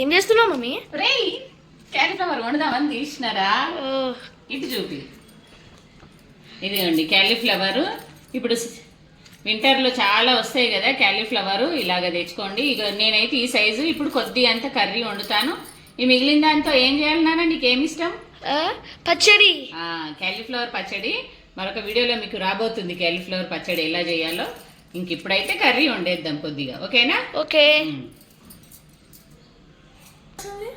ఏం చేస్తున్నావు మమ్మీ? రేయ్ క్యాలీఫ్లవర్ వండుదామని తీసినారా? ఇటు చూపి. ఇదిగోండి క్యాలీఫ్లవర్. ఇప్పుడు వింటర్లో చాలా వస్తాయి కదా క్యాలీఫ్లవర్ ఇలాగ తెచ్చుకోండి. ఇక నేనైతే ఈ సైజు ఇప్పుడు కొద్ది అంత కర్రీ వండుతాను. ఈ మిగిలిన దాంతో ఏం చేయాలి నాన్న నీకు ఏమి ఇష్టం పచ్చడి. క్యాలీఫ్లవర్ పచ్చడి. మరొక వీడియోలో మీకు రాబోతుంది క్యాలీఫ్లవర్ పచ్చడి ఎలా చేయాలో. ఇంక ఇప్పుడైతే కర్రీ వండేద్దాం కొద్దిగా ఓకేనా? ఓకే. వచ్చింది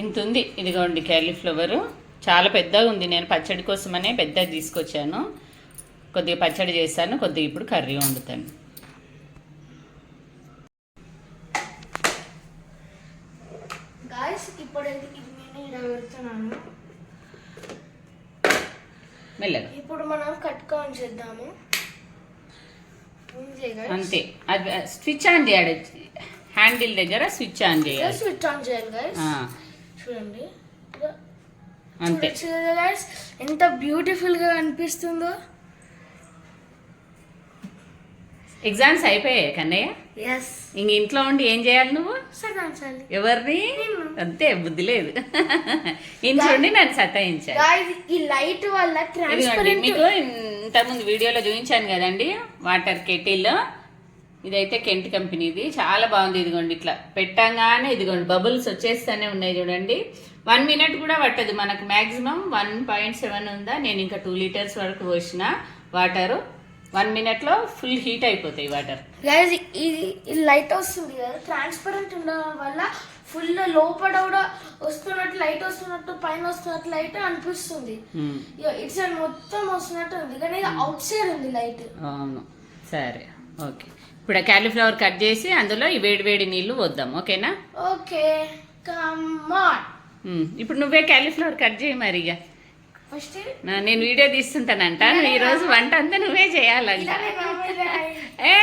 ఇంత ఉంది ఇదిగోండి క్యాలీఫ్లవరు. చాలా పెద్దగా ఉంది. నేను పచ్చడి కోసమనే పెద్దగా తీసుకొచ్చాను. కొద్దిగా పచ్చడి చేశాను. కొద్దిగా ఇప్పుడు కర్రీ వండుతాను గాయస్ ఇప్పుడు ఇది నేను ఇలా పెడుతున్నాను మెల్లగా ఇప్పుడు మనం కట్కొని చేద్దాము ఉంది guys. అంతే అది స్విచ్ ఆన్ చేయాలి. హ్యాండిల్ దగ్గర స్విచ్ ఆన్ చేయాలి. switch on చేయాలి చూడండి. అంతే. ఎంత బ్యూటిఫుల్గా అనిపిస్తుందో. ఎగ్జామ్స్ అయిపోయాయి కన్నయ్య? ఇంక ఇంట్లో ఉండి ఏం చేయాలి నువ్వు? ఎవరిని? అంతే బుద్ధి లేదు. ఇంట్లో ఉండి నన్ను సతాయించాలి. గాయస్ ఈ లైట్ వల్ల మీకు ఇంతకుముందు వీడియోలో చూపించాను కదండి వాటర్ కెటిల్ ఇదైతే కెంట్ కంపెనీది. చాలా బాగుంది ఇదిగోండి ఇట్లా. పెట్టంగానే ఇదిగోండి బబుల్స్ వచ్చేస్తూనే ఉన్నాయి చూడండి. వన్ మినిట్ కూడా పట్టదు మనకు మ్యాక్సిమం వన్ పాయింట్ సెవెన్ ఉందా? నేను ఇంకా టూ లీటర్స్ వరకు పోసిన వాటర్. వన్ మినిట్లో ఫుల్ హీట్ అయిపోతాయి వాటర్. ఇది ఈ లైట్ వస్తుంది కదా ట్రాన్స్పరెంట్ ఉండడం వల్ల ఫుల్ లోపల కూడా వస్తున్నట్టు లైట్ వస్తున్నట్టు పైన వస్తున్నట్టు లైట్ అనిపిస్తుంది. ఇటు సైడ్ మొత్తం వస్తున్నట్టు ఉంది. కానీ అవుట్ సైడ్ ఉంది లైట్. అవును. సరే. ఓకే. ఇప్పుడు క్యాలీఫ్లవర్ కట్ చేసి అందులో ఈ వేడి వేడి నీళ్ళు వద్దాం ఓకేనా? ఓకే ఇప్పుడు నువ్వే క్యాలీఫ్లవర్ కట్ చేయి మరి ఇక. నేను వీడియో తీస్తుంటానంట. ఈ రోజు వంట అంతా నువ్వే చేయాలంట. ఏ.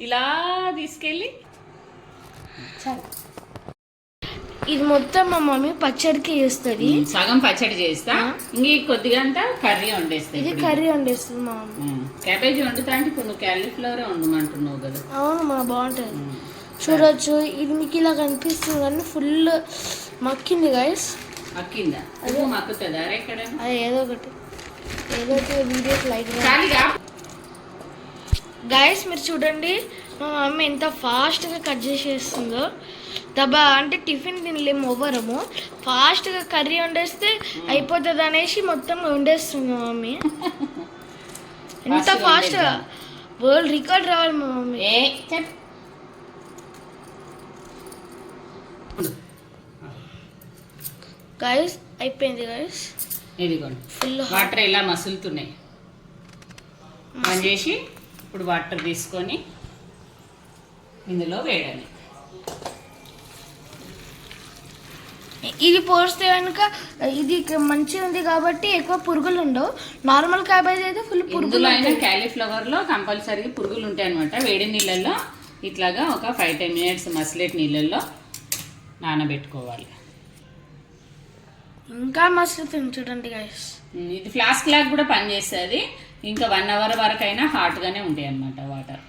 ఇలా తీసుకెళ్ళి. ఇది మొత్తం మా మమ్మీ పచ్చడికి చేస్తుంది. సగం పచ్చడి చేస్తా. ఇంక కొద్దిగా అంతా కర్రీ వండేస్తా ఇది. కర్రీ వండేస్తుంది మా మమ్మీ. క్యాబేజీ వండుతా అంటే ఇప్పుడు నువ్వు క్యాలీఫ్లవరే వండమంటున్నావు కదా. అవును మా బాగుంటుంది. చూడొచ్చు ఇది మీకు ఇలా కనిపిస్తుంది కానీ ఫుల్ మక్కింది గైస్ మక్కిందా? ఉప్పు మక్కుతుందా? రే ఇక్కడ. అది ఏదో ఒకటి. ఏదో ఒకటి వీడియోకి లైక్ గైస్ మీరు చూడండి మా మమ్మీ ఎంత ఫాస్ట్గా కట్ చేసేస్తుందో. దబా అంటే టిఫిన్ తినలేము ఎవ్వరము ఫాస్ట్గా కర్రీ వండేస్తే అయిపోతుంది అనేసి మొత్తం వండేస్తుంది మా మమ్మీ. ఎంత ఫాస్ట్గా. వరల్డ్ రికార్డ్ రావాలి మా మమ్మీ. గైస్ అయిపోయింది గైస్ ఇదిగోండి. ఫుల్ వాటర్ ఇలా మసులుతున్నాయి. ఆన్ చేసి ఇప్పుడు వాటర్ తీసుకొని ఇందులో వేయాలి. ఇది పోస్తే కనుక ఇది మంచిగా ఉంది కాబట్టి ఎక్కువ పురుగులు ఉండవు. నార్మల్ క్యాబేజ్ అయితే ఫుల్ పురుగులు అయినా క్యాలీఫ్లవర్లో కంపల్సరీగా పురుగులు ఉంటాయి అనమాట వేడి నీళ్ళల్లో ఇట్లాగా ఒక ఫైవ్ టెన్ మినిట్స్ మసలేట్ నీళ్ళల్లో నానబెట్టుకోవాలి. ఇంకా మస్తుతుంది చూడండి గైస్ ఇది ఫ్లాస్క్ లాగా కూడా పనిచేస్తుంది. ఇంకా వన్ అవర్ వరకు అయినా హాట్గానే ఉంటాయి అన్నమాట వాటర్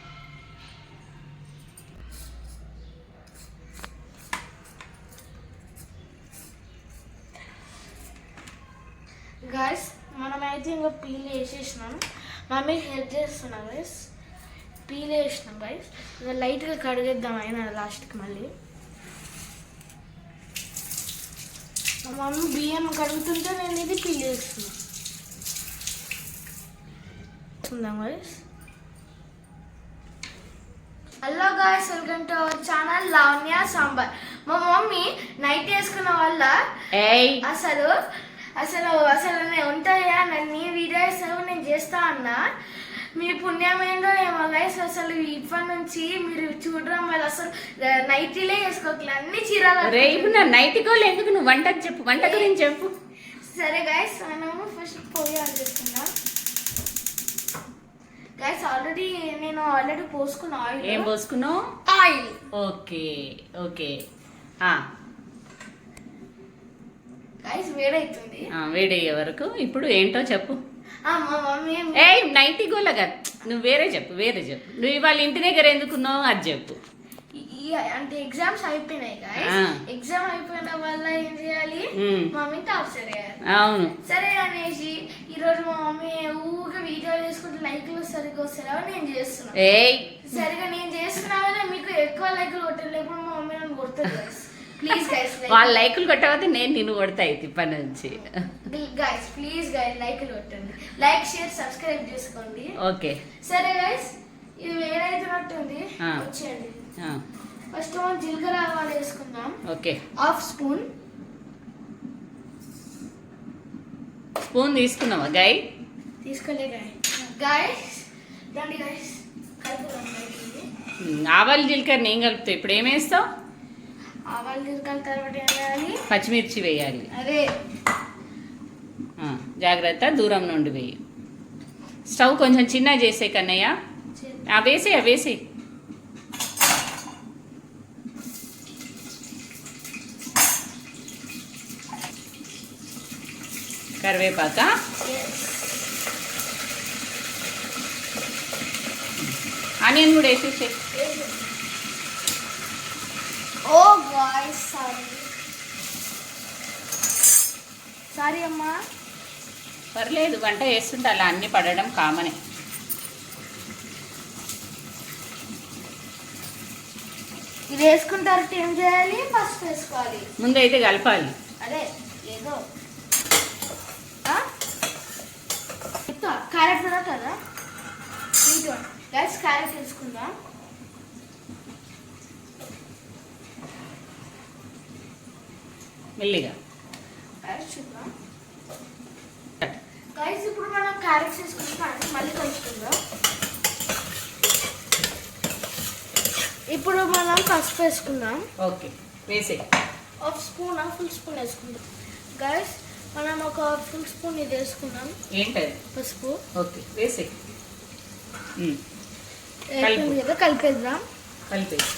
గైస్ మనమైతే ఇంకా పీల్ వేసేసినాం మమ్మీ హెల్ప్ చేస్తున్నాం గైస్ పీల్ వేసినాం గైస్ ఇంకా లైట్గా కడిగేద్దాం అయినా లాస్ట్కి మళ్ళీ. మమ్మీ బియ్యం కడుగుతుంటే నేను ఇది పీల్ చేస్తున్నా. Guys hello guys welcome to our channel Lavanya sambar మా మమ్మీ నైట్ వేసుకున్న వల్ల అసలు అసలు అసలు నేను ఉంటాయా? నన్ను వీడియో అసలు నేను చేస్తా అన్నా? మీ పుణ్యం ఏందో ఏమో గైస్ అసలు ఇప్పటి నుంచి మీరు చూడడం వల్ల అసలు నైటీలే వేసుకోకలే అన్ని చీరాలు రే ఇప్పుడు నా నైట్ గోల్ ఎందుకు నువ్వు వంట చెప్పు వంట గురించి చెప్పు. సరే గైస్ మనము ఫస్ట్ పోయి అందిస్తున్నా గైస్ ఆల్రెడీ నేను ఆల్రెడీ పోసుకున్న ఏం ఆయిల్ పోసుకున్నావు? Oil okay okay. వేడవుతుంది ఆ, వేడయ్యే వరకు. ఇప్పుడు ఏంటో చెప్పు. ఆ, మా మమ్మీ ఏ నైటీ గోలగా నువ్వు వేరే చెప్పు వేరే చెప్పు. నువ్వు ఇవాళ ఇంటి దగ్గర ఎందుకున్నావు అది చెప్పు. అంటే ఎగ్జామ్స్ అయిపోయినాయి. ఎగ్జామ్ అయిపోయిన వల్ల ఏం చేయాలి? మ్మ్. మమ్మీ టార్చర్ చేయాలి. అవును. సరే అనేసి ఈ రోజు మా మమ్మీ ఊగా వీడియో చేసుకుంటే లైక్లు సరిగ్గా వస్తారా నేను చేస్తున్నా. సరిగా నేను చేస్తున్నా కదా మీకు ఎక్కువ లైక్లు కొట్టలేకుండా మా మమ్మీ నన్ను కొడుతుంది ప్లీజ్ గైస్ వాళ్ళ లైకులు కొట్టకపోతే నేను నిన్ను కొడతా అయితే ఇప్పటి నుంచి. గైస్ ప్లీజ్ గైస్ లైక్లు కొట్టండి. లైక్ షేర్ సబ్స్క్రైబ్ చేసుకోండి. ఓకే. సరే గైస్ ఇది వేరైతున్నట్టుంది ఆ. వచ్చేయండి. ఫస్ట్ మనం జీలకర్ర ఆవాలు వేసుకుందాం. ఓకే. హాఫ్ స్పూన్ స్పూన్ తీసుకున్నావా గాయ్? తీసుకోలే గాయ. గాయస్ రండి గాయస్ ఇది. ఆవాలు జీలకర్ర నేను కలుపుతా ఇప్పుడు ఏం వేస్తావు? ఆవాలు తర్వాత పచ్చిమిర్చి వేయాలి. అదే. జాగ్రత్త దూరం నుండి వేయి. స్టవ్ కొంచెం చిన్న చేసే కన్నయ్య. వేసి వేసి కరివేపాక. ఆనియన్ కూడా వేసేసే ఓ గాయస్ సారీ. సారీ అమ్మా. పర్లేదు వంట చేస్తుంటే అలా అన్ని పడడం కామనే. ఇది వేసుకున్న తర్వాత ఏం చేయాలి ఫస్ట్ వేసుకోవాలి. ముందైతే కలపాలి. అదే ఏదో. క్యారెట్ కూడా కదా స్వీట్ వన్ గైస్ క్యారెట్ తీసుకుందాం. మెల్లిగా. గైస్ ఇప్పుడు మనం క్యారెట్స్ మళ్ళీ కలుపుకుందాం ఇప్పుడు మనం పసుపు వేసుకుందాం. ఓకే వేసే హాఫ్ స్పూన్ ఫుల్ స్పూన్ వేసుకుందాం. గైస్ మనం ఒక ఫుల్ స్పూన్ ఇది వేసుకుందాం. ఏంటది? పసుపు. ఓకే వేసే కదా కలిపేద్దాం. కలిపేసి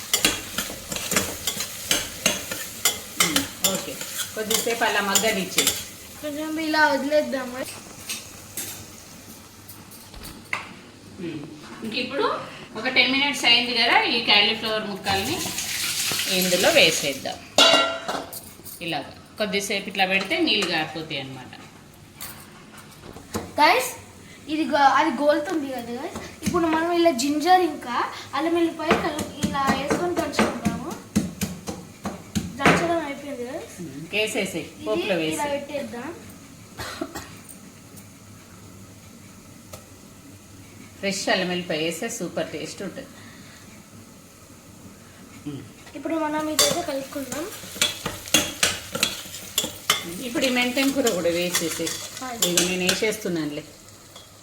ఓకే. కొద్దిసేపు అలా మగ్గనిచ్చే కొంచెం ఇలా వదిలేద్దాం. ఇంక ఇప్పుడు ఒక టెన్ మినిట్స్ అయింది కదా ఈ క్యాలీఫ్లవర్ ముక్కల్ని ఇందులో వేసేద్దాం. ఇలాగ కొద్దిసేపు ఇట్లా పెడితే నీళ్ళు గారిపోతాయి అన్నమాట. గైస్ ఇది అది గోలుతుంది కదా గైస్ ఇప్పుడు మనం ఇలా జింజర్ ఇంకా అల్లం వెల్లిపాయ ఇలా వేసుకొని గైస్ వేసేసి పోపులో వేసి ఫ్రెష్ అల్లం వెల్లిపాయ వేస్తే సూపర్ టేస్ట్ ఉంటుంది. ఇప్పుడు మనం ఇదైతే కలుపుకుందాం. ఇప్పుడు ఈ మెంతెం కూర కూడా వేసేసి ఇది నేను వేసేస్తున్నానులే.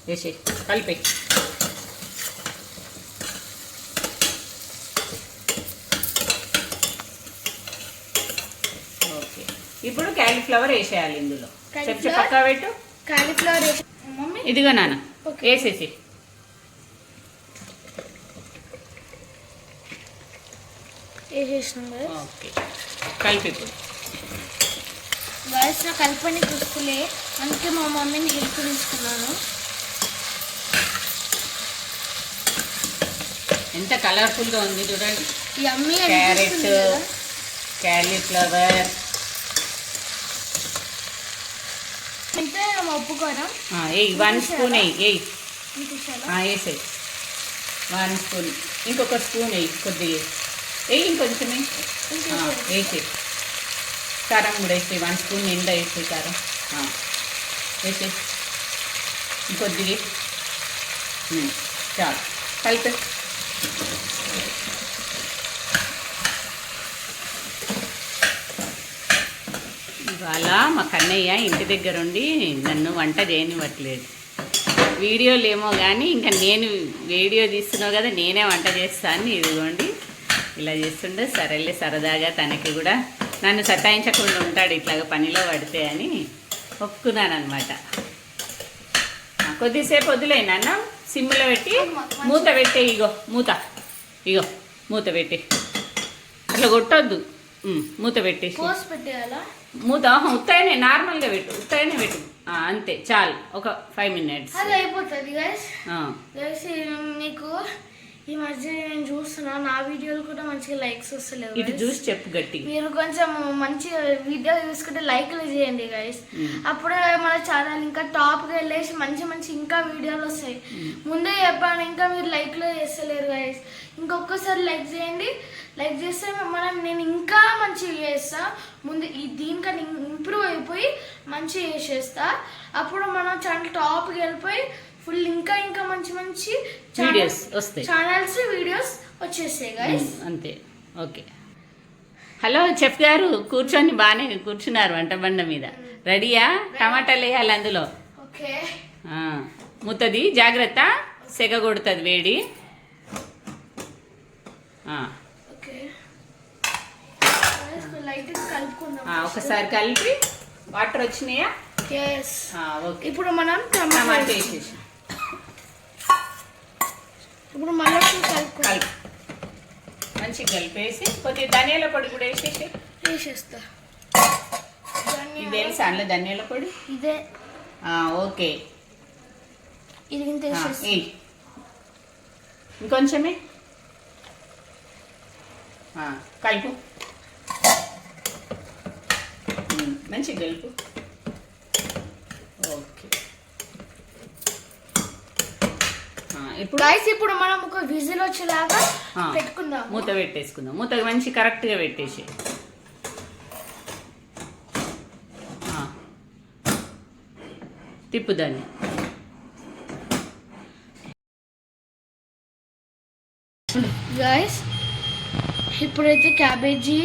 వేసే కలిపే ఓకే ఇప్పుడు క్యాలీఫ్లవర్ వేసేయాలి ఇందులో. చెప్పు? పక్కా పెట్టు. Cauliflower mummy? ఇదిగో నాన్న. వేసేసి. ఓకే. కలిపి నా కలపని గుర్తులే అందుకే మా మమ్మీని హెల్ప్ తీసుకున్నాను ఎంత కలర్ఫుల్గా ఉంది చూడండి. ఈ అమ్మి క్యారెట్ క్యాలీఫ్లవర్ అయితే ఒప్పుకోరా ఎయ్ వన్ స్పూన్ ఇచ్చారా వేసేయి వన్ స్పూన్. ఇంకొక స్పూన్ వేయి కొద్దిగా వేయి ఇంకొంచెం వేయి వేసి కారం కూడా వేసి వన్ స్పూన్ నిండా వేసి కారం. వేసి ఇంకొద్దిగా చాలు. కలిపి. ఇవాళ మా కన్నయ్య ఇంటి దగ్గర ఉండి నన్ను వంట చేయనివ్వట్లేదు. వీడియోలు ఏమో కానీ ఇంకా నేను వీడియో తీస్తున్నావు కదా నేనే వంట చేస్తాను ఇదిగోండి. ఇలా చేస్తుండే సరేలే సరదాగా తనకి కూడా నన్ను సతాయించకుండా ఉంటాడు ఇట్లాగా పనిలో పడితే అని ఒప్పుకున్నానమాట అనమాట కొద్దిసేపు వదిలే సిమ్లో పెట్టి మూత పెట్టే ఇగో మూత ఇగో మూత పెట్టి. అట్లా కొట్టొద్దు. మూత పెట్టేసి. మూత ఆహా, ఉత్తగానే నార్మల్గా పెట్టు ఉత్తగానే పెట్టు. అంతే చాలు ఒక ఫైవ్ మినిట్స్ అది అయిపోతుంది గైస్ గైస్ మీకు ఈ మధ్య నేను చూస్తున్నా నా వీడియోలు కూడా మంచిగా లైక్స్ వస్తలేవు ఇటు. చూసి చెప్పు గట్టి. మీరు కొంచెం మంచిగా వీడియో చూసుకుంటే లైక్లు చేయండి గైస్ అప్పుడే మన ఛానల్ ఇంకా టాప్కి వెళ్ళేసి మంచి మంచి ఇంకా వీడియోలు వస్తాయి. ముందే చెప్పాను ఇంకా మీరు లైక్లు చేస్తలేరు గైస్ ఇంకొకసారి లైక్ చేయండి. లైక్ చేస్తే మనం నేను ఇంకా మంచిగా చేస్తా. ముందు ఈ దీనికన్నా ఇంప్రూవ్ అయిపోయి మంచిగా చేసేస్తా. అప్పుడు మన ఛానల్ టాప్కి వెళ్ళిపోయి ఫుల్ ఇంకా ఇంకా మంచి మంచి వీడియోస్ వస్తాయి. ఛానల్స్ వీడియోస్ వచ్చేసాయి గైస్ అంతే. ఓకే. హలో చెఫ్ గారు కూర్చొని బాగానే కూర్చున్నారు వంట బండ మీద. రెడీయా? టమాటాలు వేయాలి అందులో? ముత్తది జాగ్రత్త. సెగ కొడుతుంది వేడి. ఒకసారి కలిపి వాటర్ వచ్చినాయా? ఇప్పుడు మనం టమాటా టమాటా వేసేసి. ఇప్పుడు మళ్ళీ కలుపుకుందాం కలిపి. మంచిగా కలిపేసి కొద్దిగా ధనియాల పొడి కూడా వేసేసి. వేసేస్తా. ఇది తెలుసా అందులో ధనియాల పొడి? ఇదే. ఓకే. ఇది. ఇంకొంచెమే. కలుపు. మంచిగా కలుపు ఓకే ఆ, ఇప్పుడు గైస్ ఇప్పుడు మనం ఒక విజిల్ వచ్చేలాగా. పెట్టుకుందాం మూత పెట్టేసుకుందాం. మూత మంచి కరెక్ట్గా పెట్టేసి. తిప్పు దాన్ని. గైస్ ఇప్పుడైతే క్యాబేజీ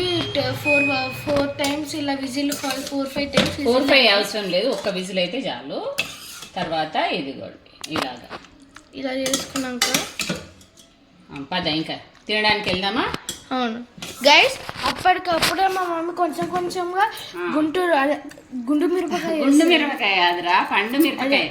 ఫోర్ ఫోర్ టైమ్స్ ఇలా whistle four five times four five అవసరం లేదు. ఒక్క విజిల్ అయితే చాలు. తర్వాత ఇదిగోండి ఇలాగా. ఇలా చేసుకున్నాక పద ఇంకా. తినడానికి వెళ్దామా? అవును. గైస్ అప్పటికప్పుడే మా మమ్మీ కొంచెం కొంచెంగా గుంటూరు అదే గుండు మిరపకాయ గుండు మిరపకాయ అదిరా పండు మిరపకాయ.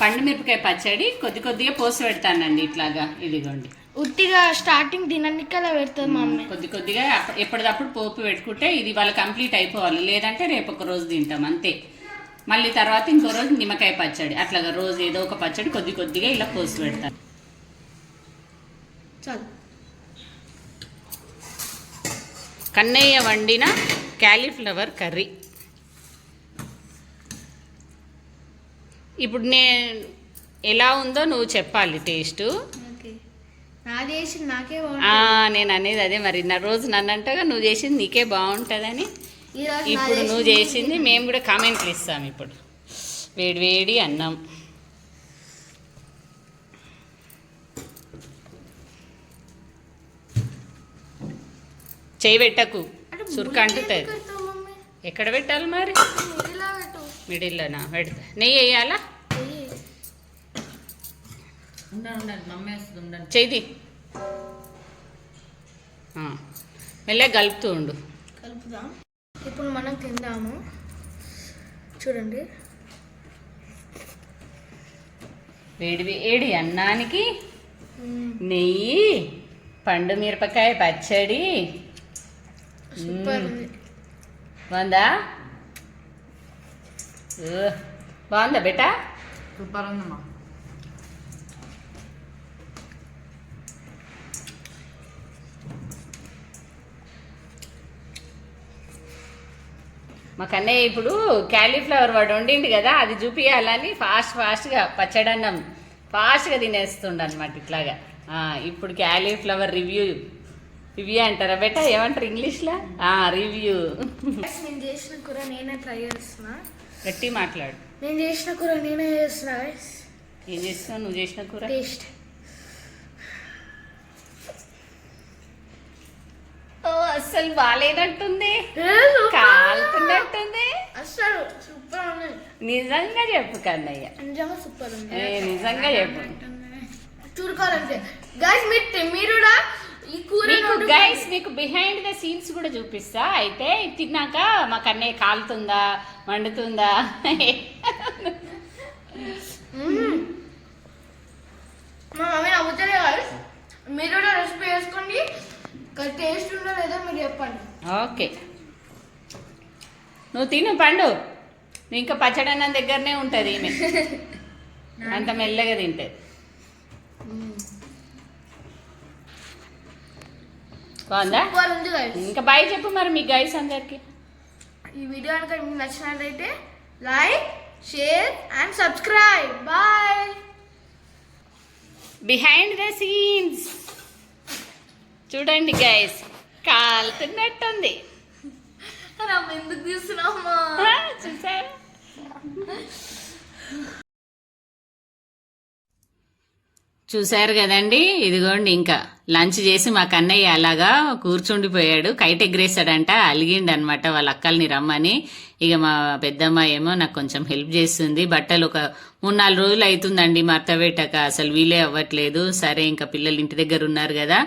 పండు మిరపకాయ పచ్చడి కొద్ది కొద్దిగా పోసి పెడతానండి ఇట్లాగా. ఇదిగోండి. ఉట్టిగా స్టార్టింగ్ తిననికలా పెడుతుంది మా మమ్మీ. కొద్ది కొద్దిగా ఎప్పటిదప్పుడు పోపు పెట్టుకుంటే ఇది వాళ్ళ కంప్లీట్ అయిపోవాలి. లేదంటే రేపు ఒక రోజు తింటాం అంతే. మళ్ళీ తర్వాత ఇంకో రోజు నిమ్మకాయ పచ్చడి. అట్లాగా రోజు ఏదో ఒక పచ్చడి కొద్ది కొద్దిగా ఇలా పోసి పెడతాను చాలు. కన్నయ్య వండిన క్యాలీఫ్లవర్ కర్రీ. ఇప్పుడు నేను ఎలా ఉందో నువ్వు చెప్పాలి టేస్టు. నేను అనేది అదే మరి. నా రోజు నన్ను అంటగా నువ్వు చేసింది నీకే బాగుంటుందని ఇప్పుడు నువ్వు చేసింది మేము కూడా కామెంట్లు ఇస్తాం ఇప్పుడు. వేడి వేడి అన్నం. చేయి పెట్టకు. సురుకు అంటుతుంది. ఎక్కడ పెట్టాలి మరి? మిడిల్లోనా? పెడతా. నెయ్యి వేయాలా? చేయి మెల్లగా కలుపుతూ ఉండు. కలుపుదాం. ఇప్పుడు మనం తిందాము. చూడండి. వేడి వేడి అన్నానికి నెయ్యి పండు మిరపకాయ పచ్చడి. సూపర్ ఉంది. బాగుందా? బాగుందా బేటా? సూపర్ ఉందమ్మా. మా కన్నయ్య ఇప్పుడు క్యాలీఫ్లవర్ వాడు వండిండు కదా అది చూపించాలని ఫాస్ట్ ఫాస్ట్గా పచ్చడన్నం ఫాస్ట్గా తినేస్తుండ అనమాట ఇట్లాగా. ఆ, ఇప్పుడు క్యాలీఫ్లవర్ రివ్యూ. రివ్యూ అంటారా బేటా? ఏమంటారు ఇంగ్లీష్లో? రివ్యూ. నేను చేసిన కూర నేనే ట్రై చేస్తున్నా. గట్టి మాట్లాడు. నేను చేసిన కూర నేనే చేస్తున్నా ఏం చేస్తున్నావు? నువ్వు చేసిన కూర? టేస్ట్ ఓ అస్సలు బాగాలేనట్టుంది కాలుతున్నట్టుంది. అసలు సూపర్ ఉంది. నిజంగా చెప్పు కన్నయ్య. నిజంగా సూపర్ నిజంగా చెప్పు. చూడుకోవాలంటే గాయస్ మీరు మీరు ఈ కూర గైస్ మీకు బిహైండ్ ద సీన్స్ కూడా చూపిస్తా. అయితే తిన్నాక మా కన్నయ్య కాలుతుందా మండుతుందా మా మమ్మీ నవ్వుతలే గాయస్ మీరు కూడా రెసిపీ చేసుకోండి టేస్ట్ ఉందో లేదో మీరు చెప్పండి ఓకే. నువ్వు తిను పండు. ఇంకా పచ్చడన్నం దగ్గరనే ఉంటుంది ఈమె. అంత మెల్లగా తింటది. బాగుందా. ఇంకా బాయ్ చెప్పు మరి మీ గైస్ అందరికి. ఈ వీడియో కనుక మీకు నచ్చినట్లయితే like share and subscribe bye behind the scenes చూడండి గైస్ కాలుతున్నట్టుంది. ఎందుకు చూసారా చూశారు కదండి? ఇదిగోండి ఇంకా. లంచ్ చేసి మా కన్నయ్య అలాగా కూర్చుండిపోయాడు. కైట్ ఎగ్రేసాడంట అలిగిండు అనమాట వాళ్ళ అక్కల్ని రమ్మని. ఇక మా పెద్దమ్మ ఏమో నాకు కొంచెం హెల్ప్ చేస్తుంది. బట్టలు ఒక మూడు నాలుగు రోజులు అవుతుందండి మర్త పెట్టక అసలు వీలే అవ్వట్లేదు. సరే ఇంకా పిల్లలు ఇంటి దగ్గర ఉన్నారు కదా.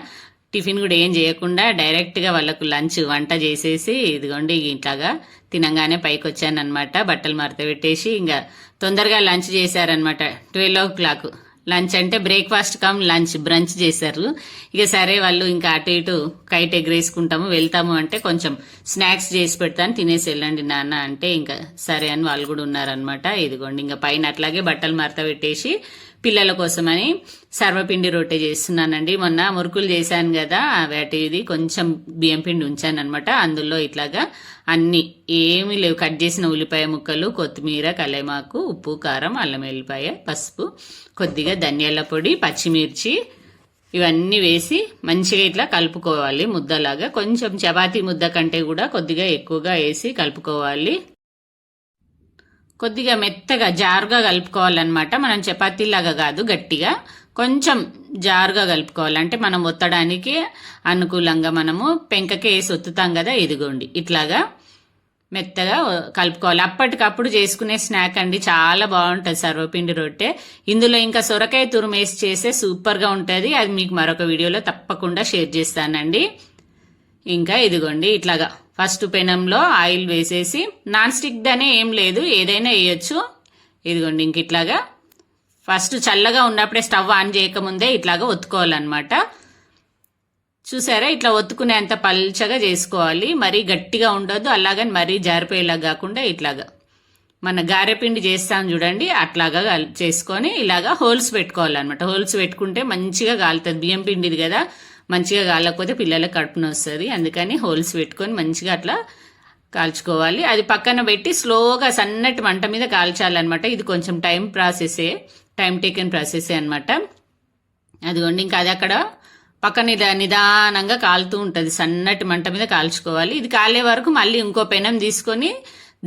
టిఫిన్ కూడా ఏం చేయకుండా డైరెక్ట్గా వాళ్ళకు లంచ్ వంట చేసేసి ఇదిగోండి ఇట్లాగా తినంగానే పైకి వచ్చానమాట బట్టలు మరత పెట్టేసి ఇంకా తొందరగా లంచ్ చేశారనమాట ట్వెల్వ్ ఓ క్లాక్. లంచ్ అంటే బ్రేక్ఫాస్ట్ కమ్ లంచ్ బ్రంచ్ చేశారు. ఇక సరే వాళ్ళు ఇంకా అటు ఇటు కైట్ ఎగరేసుకుంటాము వెళ్తాము అంటే కొంచెం స్నాక్స్ చేసి పెడతాను తినేసి వెళ్ళండి నాన్న అంటే ఇంకా సరే అని వాళ్ళు కూడా ఉన్నారనమాట ఇదిగోండి ఇంకా పైన అట్లాగే బట్టలు మరత పెట్టేసి పిల్లల కోసమని సర్వపిండి రొట్టె చేస్తున్నానండి. మొన్న మురుకులు చేశాను కదా వాటి ఇది కొంచెం బియ్యం పిండి ఉంచాను అనమాట అందులో ఇట్లాగా అన్ని ఏమీ లేవు. కట్ చేసిన ఉల్లిపాయ ముక్కలు కొత్తిమీర కలేమాకు ఉప్పు కారం అల్లం వెల్లిపాయ పసుపు కొద్దిగా ధనియాల పొడి పచ్చిమిర్చి ఇవన్నీ వేసి మంచిగా ఇట్లా కలుపుకోవాలి ముద్దలాగా. కొంచెం చపాతీ ముద్ద కంటే కూడా కొద్దిగా ఎక్కువగా వేసి కలుపుకోవాలి. కొద్దిగా మెత్తగా జారుగా కలుపుకోవాలన్నమాట. మనం చపాతీలాగా కాదు గట్టిగా. కొంచెం జారుగా కలుపుకోవాలి. అంటే మనం ఒత్తడానికి అనుకూలంగా మనము పెంకకే వేసి ఒత్తుతాం కదా ఇదిగోండి. ఇట్లాగా మెత్తగా కలుపుకోవాలి. అప్పటికప్పుడు చేసుకునే స్నాక్ అండి చాలా బాగుంటుంది సర్వపిండి రొట్టె. ఇందులో ఇంకా సొరకాయ తురుమేసి చేస్తే సూపర్గా ఉంటుంది. అది మీకు మరొక వీడియోలో తప్పకుండా షేర్ చేస్తానండి. ఇంకా ఇదిగోండి ఇట్లాగా. ఫస్ట్ పెనంలో ఆయిల్ వేసేసి నాన్ స్టిక్ దనే ఏం లేదు ఏదైనా వేయొచ్చు. ఇదిగోండి ఇంక ఇట్లాగా. ఫస్ట్ చల్లగా ఉన్నప్పుడే స్టవ్ ఆన్ చేయకముందే ఇట్లాగా ఒత్తుకోవాలన్నమాట. చూసారా? ఇట్లా ఒత్తుకునేంత పల్చగా చేసుకోవాలి. మరీ గట్టిగా ఉండొద్దు అలాగని మరీ జారిపోయేలా కాకుండా ఇట్లాగా. మన గారెపిండి చేస్తాం చూడండి అట్లాగా చేసుకొని ఇలాగా హోల్స్ పెట్టుకోవాలన్నమాట. హోల్స్ పెట్టుకుంటే మంచిగా కాలుతుంది. బియ్యం పిండిది కదా మంచిగా కాలకపోతే పిల్లలకు కడుపున వస్తుంది. అందుకని హోల్స్ పెట్టుకొని మంచిగా అట్లా కాల్చుకోవాలి. అది పక్కన పెట్టి స్లోగా సన్నటి మంట మీద కాల్చాలన్నమాట. ఇది కొంచెం టైం ప్రాసెసే టైం టేకెన్ ప్రాసెసే అనమాట అదిగోండి ఇంకా అది అక్కడ పక్కన నిదా నిదానంగా కాలుతూ ఉంటుంది. సన్నటి మంట మీద కాల్చుకోవాలి. ఇది కాలే వరకు మళ్ళీ ఇంకో పెనం తీసుకొని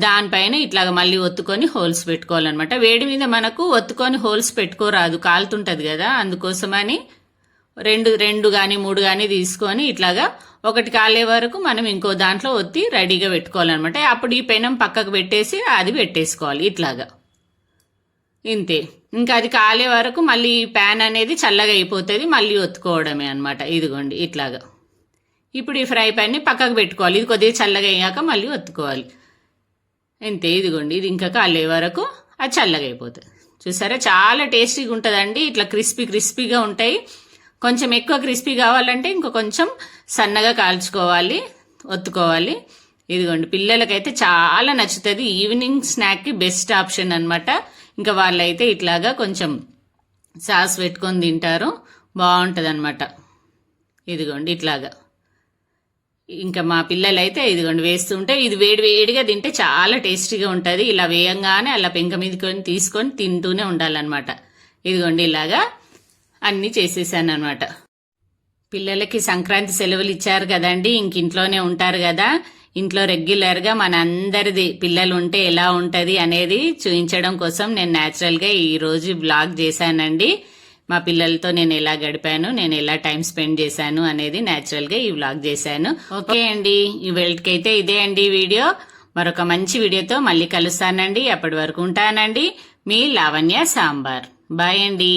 దానిపైన ఇట్లాగ మళ్ళీ ఒత్తుకొని హోల్స్ పెట్టుకోవాలన్నమాట. వేడి మీద మనకు ఒత్తుకొని హోల్స్ పెట్టుకోరాదు. కాలుతుంటుంది కదా అందుకోసమని రెండు రెండు కానీ మూడు కానీ తీసుకొని ఇట్లాగా ఒకటి కాలే వరకు మనం ఇంకో దాంట్లో ఒత్తి రెడీగా పెట్టుకోవాలన్నమాట. అప్పుడు ఈ పెనం పక్కకు పెట్టేసి అది పెట్టేసుకోవాలి ఇట్లాగా. ఇంతే. ఇంకా అది కాలే వరకు మళ్ళీ ప్యాన్ అనేది చల్లగా అయిపోతుంది మళ్ళీ ఒత్తుకోవడమే అనమాట ఇదిగోండి ఇట్లాగా. ఇప్పుడు ఈ ఫ్రై ప్యాన్ని పక్కకు పెట్టుకోవాలి. ఇది కొద్దిగా చల్లగా అయ్యాక మళ్ళీ ఒత్తుకోవాలి. అంతే ఇదిగోండి ఇది ఇంకా కాలే వరకు అది చల్లగా అయిపోతుంది. చూసారా? చాలా టేస్టీగా ఉంటుందండి ఇట్లా క్రిస్పీ క్రిస్పీగా ఉంటాయి. కొంచెం ఎక్కువ క్రిస్పీ కావాలంటే ఇంకో కొంచెం సన్నగా కాల్చుకోవాలి ఒత్తుకోవాలి. ఇదిగోండి పిల్లలకైతే చాలా నచ్చుతుంది. ఈవినింగ్ స్నాక్కి బెస్ట్ ఆప్షన్ అనమాట ఇంకా వాళ్ళైతే ఇట్లాగా కొంచెం సాస్ పెట్టుకొని తింటారు. బాగుంటుంది అనమాట ఇదిగోండి ఇట్లాగా. ఇంకా మా పిల్లలైతే ఇదిగోండి వేస్తుంటే ఇది వేడి వేడిగా తింటే చాలా టేస్టీగా ఉంటుంది. ఇలా వేయంగానే అలా పెంక మీదకొని తీసుకొని తింటూనే ఉండాలన్నమాట. ఇదిగోండి ఇలాగా అన్నీ చేసేసాను అనమాట పిల్లలకి సంక్రాంతి సెలవులు ఇచ్చారు కదండి ఇంక ఇంట్లోనే ఉంటారు కదా. ఇంట్లో రెగ్యులర్గా మన అందరిది పిల్లలు ఉంటే ఎలా ఉంటుంది అనేది చూపించడం కోసం నేను న్యాచురల్గా ఈరోజు బ్లాగ్ చేశానండి. మా పిల్లలతో నేను ఎలా గడిపాను నేను ఎలా టైం స్పెండ్ చేశాను అనేది న్యాచురల్గా ఈ వ్లాగ్ చేశాను. ఓకే అండి ఈ వెళ్ళకైతే ఇదే అండి వీడియో. మరొక మంచి వీడియోతో మళ్ళీ కలుస్తానండి. అప్పటి వరకు ఉంటానండి. మీ లావణ్య సాంబార్. బాయ్ అండి.